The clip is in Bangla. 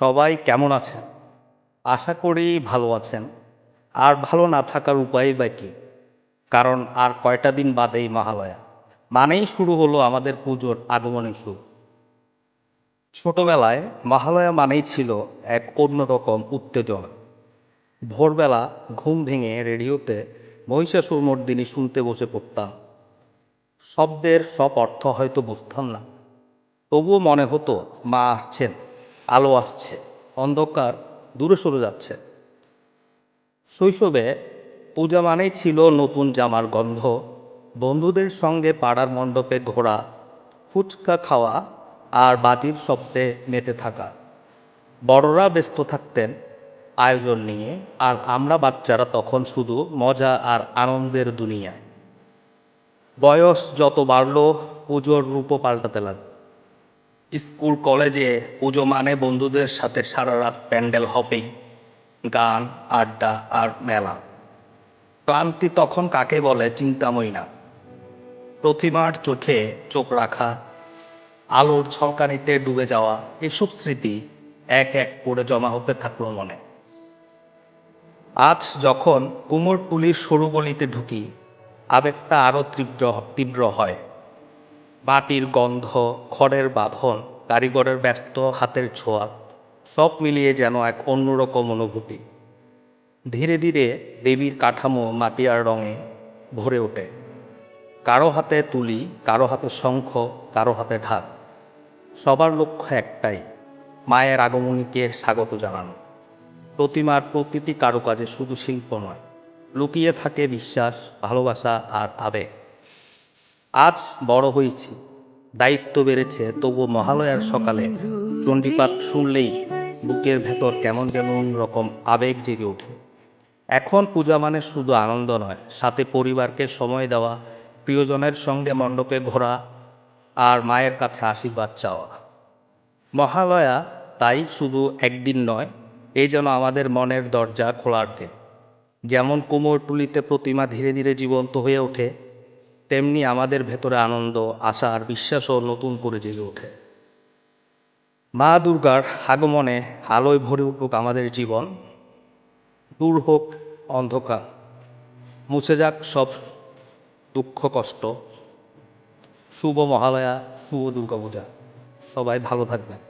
সবাই কেমন আছেন? আশা করি ভালো আছেন। আর ভালো না থাকার উপায় বা কি? কারণ আর কয়টা দিন বাদেই মহালয়া। মানেই শুরু হলো আমাদের পুজোর আগমনের শুরু। ছোটবেলায় মহালয়া মানেই ছিল এক অন্যরকম উত্তেজনা। ভোরবেলা ঘুম ভেঙে রেডিওতে মহিষাসুর মর্দিনী শুনতে বসে পড়তাম। শব্দের সব অর্থ হয়তো বুঝতাম না। তবুও মনে হতো, মা আসছেন। আলো আসছে, অন্ধকার দূরে সরে যাচ্ছে। শৈশবে পূজা মানেই ছিল নতুন জামার গন্ধ। বন্ধুদের সঙ্গে পাড়ার মণ্ডপে ঘোরা, ফুচকা খাওয়া আর বাজির শব্দে মেতে থাকা। বড়রা ব্যস্ত থাকতেন, আয়োজন নিয়ে, আর আমরা বাচ্চারা তখন শুধু মজা আর আনন্দের দুনিয়ায়। বয়স যত বাড়ল, পুজোর রূপও পাল্টাতে লাগল। স্কুল, কলেজে পুজো মানে বন্ধুদের সাথে সারা রাত প্যান্ডেল হপিং গান, আড্ডা আর মেলা। ক্লান্তি তখন কাকে বলে চিন্তাময়ী না। প্রতিমার চোখে চোখ রাখা, আলোর ঝলকানিতে ডুবে যাওয়া এসব স্মৃতি এক এক করে জমা হতে থাকল মনে। আজ যখন কুমোরটুলির সরু গলিতে ঢুকি, আবেগটা আরও তীব্র তীব্র হয়। মাটির গন্ধ, খড়ের বাঁধন, কারিগরের ব্যস্ত হাতের ছোঁয়া, সব মিলিয়ে যেন এক অন্যরকম অনুভূতি। ধীরে ধীরে দেবীর কাঠামো মাটি আর রঙে ভরে ওঠে। কারও হাতে তুলি, কারও হাতে শঙ্খ, কারও হাতে ঢাক। সবার লক্ষ্য একটাই, মায়ের আগমনীকে স্বাগত জানানো। প্রতিমার প্রকৃতি কারুকাজে শুধু শিল্প নয়, লুকিয়ে থাকে বিশ্বাস, ভালোবাসা আর আবেগ। আজ বড় হয়েছি দায়িত্ব বেড়েছে তবু মহালয়ার সকালে চণ্ডীপাঠ শুনলেই বুকের ভেতর কেমন যেন রকম আবেগ জেগে ওঠে। এখন পূজা মানে শুধু আনন্দ নয়, সাথে পরিবারকে সময় দেওয়া, প্রিয়জনের সঙ্গে মণ্ডপে ঘোরা আর মায়ের কাছে আশীর্বাদ চাওয়া। মহালয়া তাই শুধু একদিন নয় এই যেন আমাদের মনের দরজা খোলার দিন। যেমন কোমর কুমোরটুলিতে প্রতিমা ধীরে ধীরে জীবন্ত হয়ে ওঠে তেমনি আমাদের ভেতরে আনন্দ, আশা আর বিশ্বাসও নতুন করে জেগে ওঠে। মা দুর্গার আগমনে আলোয় ভরে উঠুক আমাদের জীবন। দূর হোক অন্ধকার। মুছে যাক সব দুঃখ, কষ্ট। শুভ মহালয়া, শুভ দুর্গাপূজা। সবাই ভালো থাকবেন।